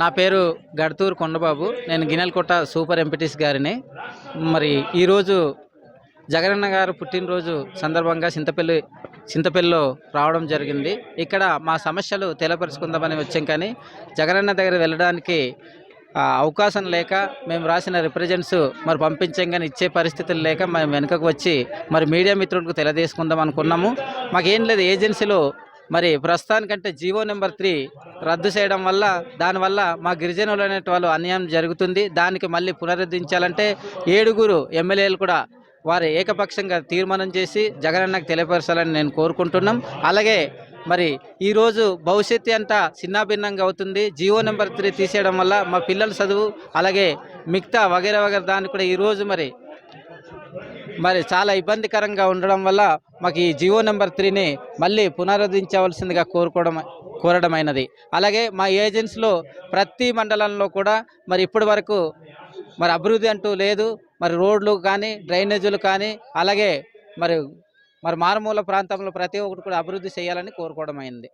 నా పేరు గడతూరు కొండబాబు. నేను గిన్నెలకొట్ట సూపర్ ఎంపీటీస్ గారిని. మరి ఈరోజు జగనన్న గారు పుట్టినరోజు సందర్భంగా చింతపల్లి చింతపల్లిలో రావడం జరిగింది. ఇక్కడ మా సమస్యలు తెలపరుచుకుందామని వచ్చాం కానీ జగనన్న దగ్గర వెళ్ళడానికి అవకాశం లేక మేము రాసిన రిప్రజెంట్స్ మరి పంపించాం కానీ ఇచ్చే పరిస్థితులు లేక మేము వెనుకకు వచ్చి మరి మీడియా మిత్రులకు తెలియజేసుకుందాం అనుకున్నాము. మాకేం లేదు ఏజెన్సీలో మరి ప్రస్తుతానికంటే జీవో నెంబర్ త్రీ రద్దు చేయడం వల్ల దానివల్ల మా గిరిజనులు అనేటి వాళ్ళు అన్యాయం జరుగుతుంది. దానికి మళ్ళీ పునరుద్ధరించాలంటే ఏడుగురు ఎమ్మెల్యేలు కూడా వారు ఏకపక్షంగా తీర్మానం చేసి జగనన్నకు తెలియపరచాలని నేను కోరుకుంటున్నాం. అలాగే మరి ఈరోజు భవిష్యత్తు అంతా చిన్నాభిన్నంగా అవుతుంది. జియో నెంబర్ త్రీ తీసేయడం వల్ల మా పిల్లల చదువు అలాగే మిగతా వగైరా వగైరా దాన్ని కూడా ఈరోజు మరి మరి చాలా ఇబ్బందికరంగా ఉండడం వల్ల మాకు ఈ జియో నెంబర్ త్రీని మళ్ళీ పునరుద్ధరించవలసిందిగా కోరుకోవడం కోరడమైనది. అలాగే మా ఏజెన్సీలో ప్రతి మండలంలో కూడా మరి ఇప్పటి వరకు మరి అభివృద్ధి అంటూ లేదు. మరి రోడ్లు కానీ డ్రైనేజీలు కానీ అలాగే మరి మరి మారుమూల ప్రాంతంలో ప్రతి ఒక్కటి కూడా అభివృద్ధి చేయాలని కోరుకోవడం అయింది